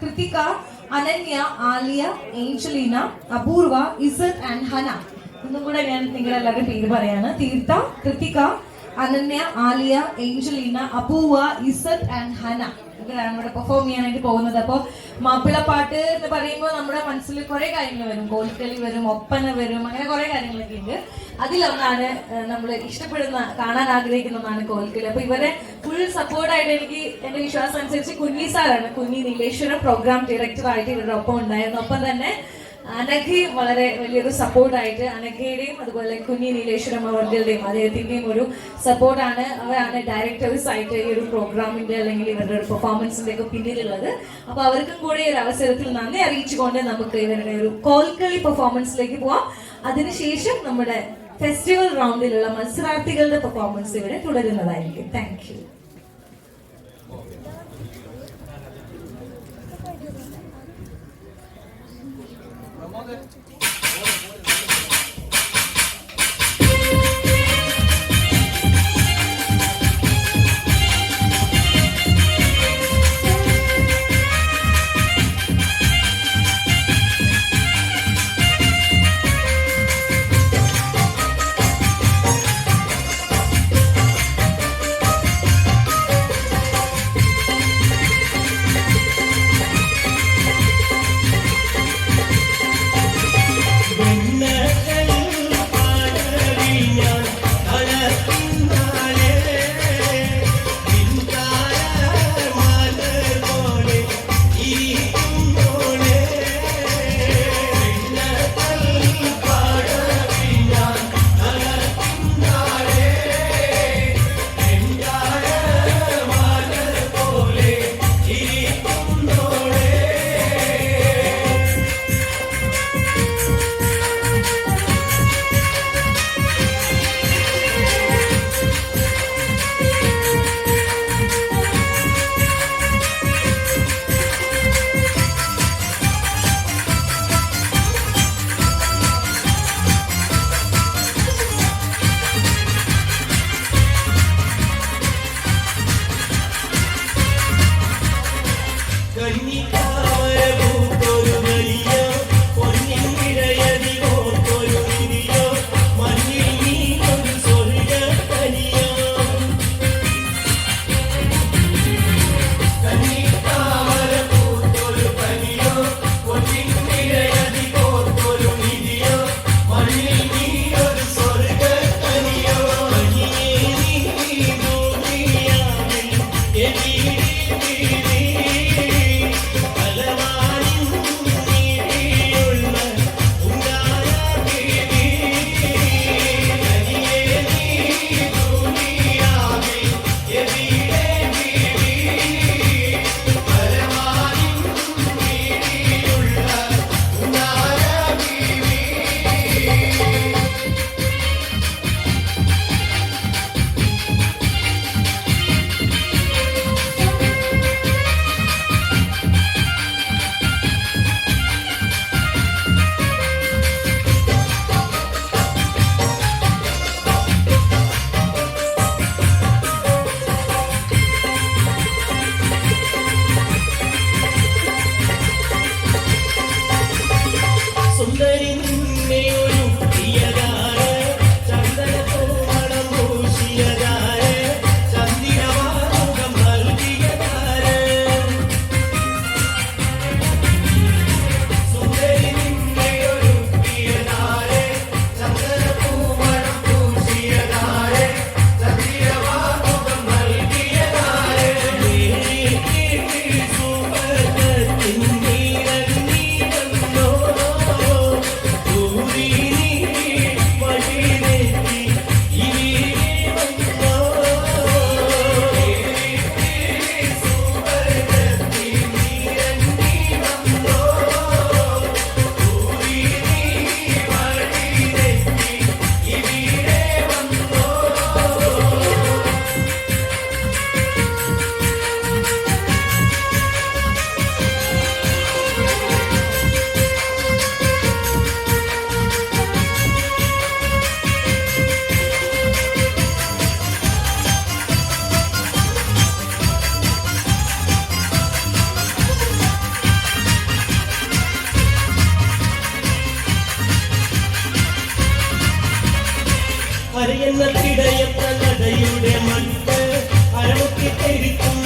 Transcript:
Krithika Ananya Aliya Angelina അപൂർവ Izzat and Hana. ഒന്നും കൂടെ ഞാൻ നിങ്ങളുടെ എല്ലാവരുടെ പേര് പറയാണ്. Theertha Krithika Ananya Aliya Angelina Apoorva Izzat and Hana. ഇവരാണ് ഇവിടെ പെർഫോം ചെയ്യാനായിട്ട് പോകുന്നത്. അപ്പോൾ മാപ്പിളപ്പാട്ട് എന്ന് പറയുമ്പോൾ നമ്മുടെ മനസ്സിൽ കുറെ കാര്യങ്ങൾ വരും. കോൽക്കളി വരും ഒപ്പന വരും അങ്ങനെ കുറെ കാര്യങ്ങളൊക്കെ ഉണ്ട്. അതിലൊന്നാണ് നമ്മൾ ഇഷ്ടപ്പെടുന്ന കാണാൻ ആഗ്രഹിക്കുന്ന ഒന്നാണ് കോൽക്കളി. അപ്പൊ ഇവരെ ഫുൾ സപ്പോർട്ടായിട്ട് എനിക്ക് എന്റെ വിശ്വാസം അനുസരിച്ച് കുഞ്ഞി സാറാണ്. കുഞ്ഞി നീലേശ്വരം പ്രോഗ്രാം ഡയറക്ടർ ആയിട്ട് ഇവരുടെ ഒപ്പം ഉണ്ടായിരുന്നു. ഒപ്പം തന്നെ അനഘയും വളരെ വലിയൊരു സപ്പോർട്ടായിട്ട് അനഘയുടെയും അതുപോലെ കുഞ്ഞി നീലേശ്വരം അവരുടെയും അദ്ദേഹത്തിന്റെയും ഒരു സപ്പോർട്ടാണ് അവരാണ് ഡയറക്ടേഴ്സ് ആയിട്ട് ഈ ഒരു പ്രോഗ്രാമിന്റെ അല്ലെങ്കിൽ ഇവരുടെ ഒരു പെർഫോമൻസിന്റെ ഒക്കെ പിന്നിലുള്ളത്. അപ്പൊ അവർക്കും കൂടി ഒരു അവസരത്തിൽ നന്ദി അറിയിച്ചുകൊണ്ട് നമുക്ക് ഇവരുടെ ഒരു കോൽക്കളി പെർഫോമൻസിലേക്ക് പോവാം. അതിനുശേഷം നമ്മുടെ ഫെസ്റ്റിവൽ റൗണ്ടിലുള്ള മത്സരാർത്ഥികളുടെ പെർഫോമൻസ് ഇവിടെ തുടരുന്നതായിരിക്കും. താങ്ക് হবে അറിയുന്ന തിടയത്ത നടയുടെ മണ്ണ് അരമുക്കി തിരിക്കും